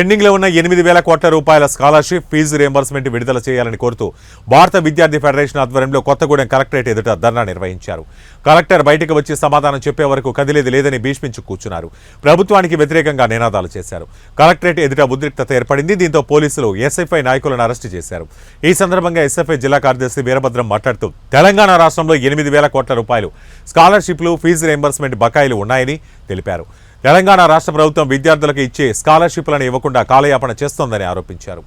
పెండింగ్లో ఉన్న ఎనిమిది వేల కోట్ల రూపాయల స్కాలర్షిప్ ఫీజు రియంబర్స్మెంట్ విడుదల చేయాలని కోరుతూ భారత విద్యార్థి ఫెడరేషన్ ఆధ్వర్యంలో కొత్తగూడెం కలెక్టరేట్ ఎదుట ధర్నా నిర్వహించారు. కలెక్టర్ బయటకు వచ్చి సమాధానం చెప్పే వరకు కదిలేది లేదని భీష్మించు కూర్చున్నారు. ప్రభుత్వానికి వ్యతిరేకంగా నినాదాలు చేశారు. కలెక్టరేట్ ఎదుట ఉద్రిక్తత ఏర్పడింది. దీంతో పోలీసులు ఎస్ఎఫ్ఐ నాయకులను అరెస్టు చేశారు. ఈ సందర్భంగా ఎస్ఎఫ్ఐ జిల్లా కార్యదర్శి వీరభద్రం మాట్లాడుతూ తెలంగాణ రాష్ట్రంలో ఎనిమిది వేల కోట్ల రూపాయలు స్కాలర్షిప్లు ఫీజు రియంబర్స్మెంట్ బకాయిలు ఉన్నాయని తెలిపారు. తెలంగాణ రాష్ట్ర ప్రభుత్వం విద్యార్థులకు ఇచ్చే స్కాలర్షిప్లను ఇవ్వకుండా కాలయాపన చేస్తోందని ఆరోపించారు.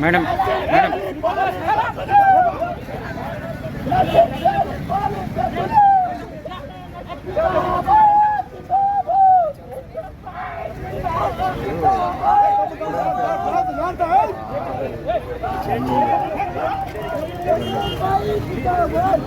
మేడం మేడం తెలంగాణ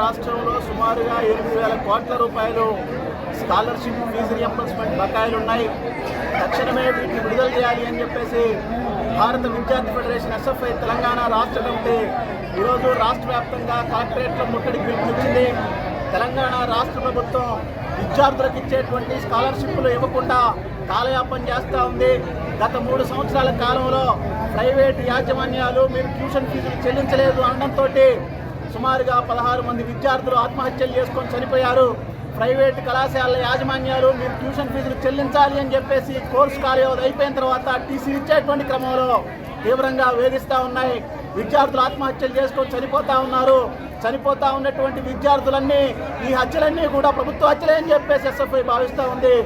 రాష్ట్రంలో సుమారుగా ఎనిమిది వేల కోట్ల రూపాయలు స్కాలర్షిప్ ఫీజు రియంబర్స్మెంట్ బకాయిలు ఉన్నాయి తక్షణమే వీటిని విడుదల చేయాలి అని చెప్పేసి భారత విద్యార్థి ఫెడరేషన్ ఎస్ఎఫ్ఐ తెలంగాణ రాష్ట్ర కమిటీ ఈరోజు రాష్ట్ర వ్యాప్తంగా కలెక్టరేట్లో ముట్టడి పిలుపునిచ్చింది తెలంగాణ రాష్ట్ర ప్రభుత్వం విద్యార్థులకు ఇచ్చేటువంటి స్కాలర్షిప్లు ఇవ్వకుండా కాలయాపన చేస్తూ ఉంది. గత మూడు సంవత్సరాల కాలంలో ప్రైవేటు యాజమాన్యాలు మీరు ట్యూషన్ ఫీజులు చెల్లించలేదు అనడంతో సుమారుగా పదహారు మంది విద్యార్థులు ఆత్మహత్యలు చేసుకొని చనిపోయారు. ప్రైవేట్ కళాశాలల యాజమాన్యాలు మీరు ట్యూషన్ ఫీజులు చెల్లించాలి అని చెప్పేసి కోర్సు కాలేజీ అయిపోయిన తర్వాత టీసీ ఇచ్చేటువంటి క్రమంలో తీవ్రంగా వేధిస్తూ ఉన్నాయి. విద్యార్థులు ఆత్మహత్యలు చేసుకొని చనిపోతూ ఉన్నారు. చనిపోతూ ఉన్నటువంటి విద్యార్థులన్నీ ఈ హత్యలన్నీ కూడా ప్రభుత్వ హత్యలే అని చెప్పేసి ఎస్ఎఫ్ఐ భావిస్తూ ఉంది.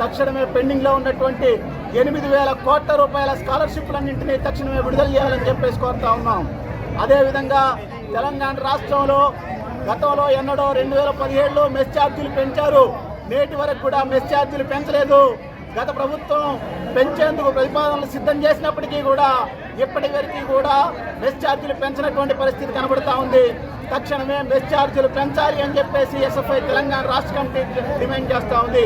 తక్షణమే పెండింగ్లో ఉన్నటువంటి ఎనిమిది వేల కోట్ల రూపాయల స్కాలర్షిప్లన్నింటినీ తక్షణమే విడుదల చేయాలని చెప్పేసి కోరుతా ఉన్నాం. అదేవిధంగా తెలంగాణ రాష్ట్రంలో గతంలో ఎన్నడో రెండు వేల పదిహేడులో మెస్ ఛార్జీలు పెంచారు. నేటి వరకు కూడా మెస్ ఛార్జీలు పెంచలేదు. గత ప్రభుత్వం పెంచేందుకు ప్రతిపాదనలు సిద్ధం చేసినప్పటికీ కూడా ఇప్పటి వరకు కూడా మెస్ ఛార్జీలు పెంచినటువంటి పరిస్థితి కనబడుతూ ఉంది. తక్షణమే మెస్ ఛార్జీలు పెంచాలి అని చెప్పేసి ఎస్ఎఫ్ఐ తెలంగాణ రాష్ట్ర కమిటీ డిమాండ్ చేస్తూ ఉంది.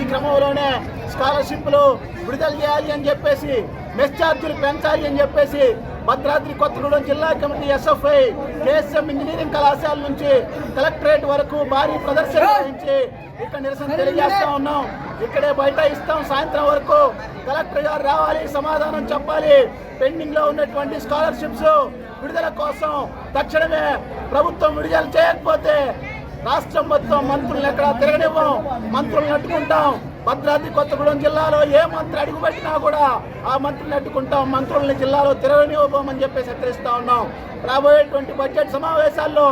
ఈ క్రమంలోనే స్కాలర్షిప్లు విడుదల చేయాలి అని చెప్పేసి మెస్ ఛార్జీలు పెంచాలి అని చెప్పేసి భద్రాద్రి కొత్తగూడెం జిల్లా కమిటీ ఎస్ఎఫ్ఐ కేఎస్ఎం ఇంజనీరింగ్ కళాశాల నుంచి కలెక్టరేట్ వరకు భారీ ప్రదర్శన నిర్వహించి ఇక్కడ నిరసన తెలియజేస్తా ఉన్నాం. ఇక్కడే బయట ఇస్తాం సాయంత్రం వరకు కలెక్టర్ గారు రావాలి సమాధానం చెప్పాలి. పెండింగ్లో ఉన్నటువంటి స్కాలర్షిప్స్ విడుదల కోసం తక్షణమే ప్రభుత్వం విడుదల చేయకపోతే రాష్ట్రం మొత్తం మంత్రులను ఎక్కడ తిరగనివ్వం. మంత్రులను నట్టుకుంటాం భద్రాద్రి కొత్తగూడెం జిల్లాలో ఏ మంత్రి అడుగుపెట్టినా కూడా ఆ మంత్రిని అడ్డుకుంటాం. మంత్రుల్ని జిల్లాలో తిరగనివ్వబోమని చెప్పేసి హెచ్చరిస్తా ఉన్నాం. రాబోయేటువంటి బడ్జెట్ సమావేశాల్లో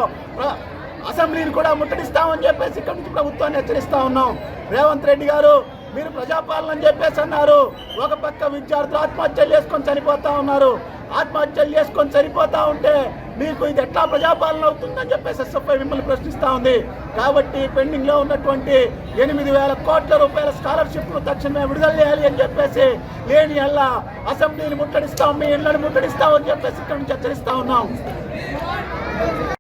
అసెంబ్లీని కూడా ముట్టడిస్తామని చెప్పేసి ఇక్కడి నుంచి ప్రభుత్వాన్ని హెచ్చరిస్తా ఉన్నాం. రేవంత్ రెడ్డి గారు మీరు ప్రజాపాలన అని చెప్పేసి అన్నారు. ఒక పక్క విద్యార్థులు ఆత్మహత్యలు చేసుకొని చనిపోతా ఉన్నారు. ఆత్మహత్యలు చేసుకొని సరిపోతూ ఉంటే మీకు ఇది ఎట్లా ప్రజాపాలన అవుతుందని చెప్పేసి ఎస్ఎఫ్ఐ మిమ్మల్ని ప్రశ్నిస్తా ఉంది. కాబట్టి పెండింగ్లో ఉన్నటువంటి ఎనిమిది వేల కోట్ల రూపాయల స్కాలర్షిప్ తక్షణమే విడుదల చేయాలి అని చెప్పేసి లేని అల్లా అసెంబ్లీని ముట్టడిస్తాం మీ ఇళ్ళను ముట్టడిస్తాం అని చెప్పేసి ఇక్కడ నుంచి హెచ్చరిస్తా ఉన్నాం.